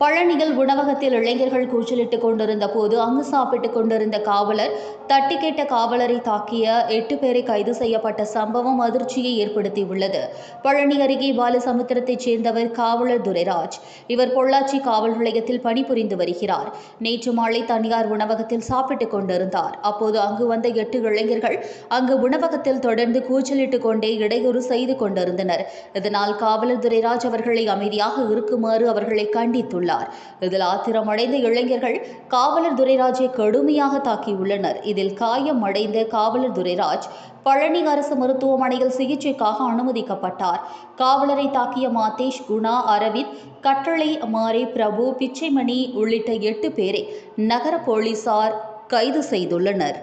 பழனியில் உணவகத்தில் இளைஞர்கள் கூச்சலிட்டுக் கொண்டிருந்த போது அங்கு சாப்பிட்டுக் கொண்டிருந்த காவலர் தட்டி கேட்ட காவலரை தாக்கிய எட்டு பேரை கைது செய்யப்பட்ட சம்பவம் அதிர்ச்சியை ஏற்படுத்தியுள்ளது. பழனி அருகே பாலசமுத்திரத்தைச் சேர்ந்தவர் காவலர் துரைராஜ். இவர் பொள்ளாச்சி காவல் நிலையத்தில் பணிபுரிந்து வருகிறார். நேற்று மாலை தனியார் உணவகத்தில் சாப்பிட்டுக் கொண்டிருந்தார். அப்போது அங்கு வந்த எட்டு இளைஞர்கள் அங்கு உணவகத்தில் தொடர்ந்து கூச்சலிட்டுக் கொண்டே இடையூறு செய்து கொண்டிருந்தனர். இதனால் காவலர் துரைராஜ் அவர்களை அமைதியாக இருக்குமாறு அவர்களை கண்டித்துள்ளார் இதில் ஆத்திரமடைந்த இளைஞர்கள் காவலர் துரைராஜை கடுமையாக தாக்கியுள்ளனர். இதில் காயமடைந்த காவலர் துரைராஜ் பழனி அரசு மருத்துவமனையில் சிகிச்சைக்காக அனுமதிக்கப்பட்டார். காவலரை தாக்கிய மாதேஷ் குணா அரவிந்த் கட்டளை மாரே பிரபு பிச்சைமணி உள்ளிட்ட எட்டு பேரை நகர போலீசார் கைது செய்துள்ளனர்.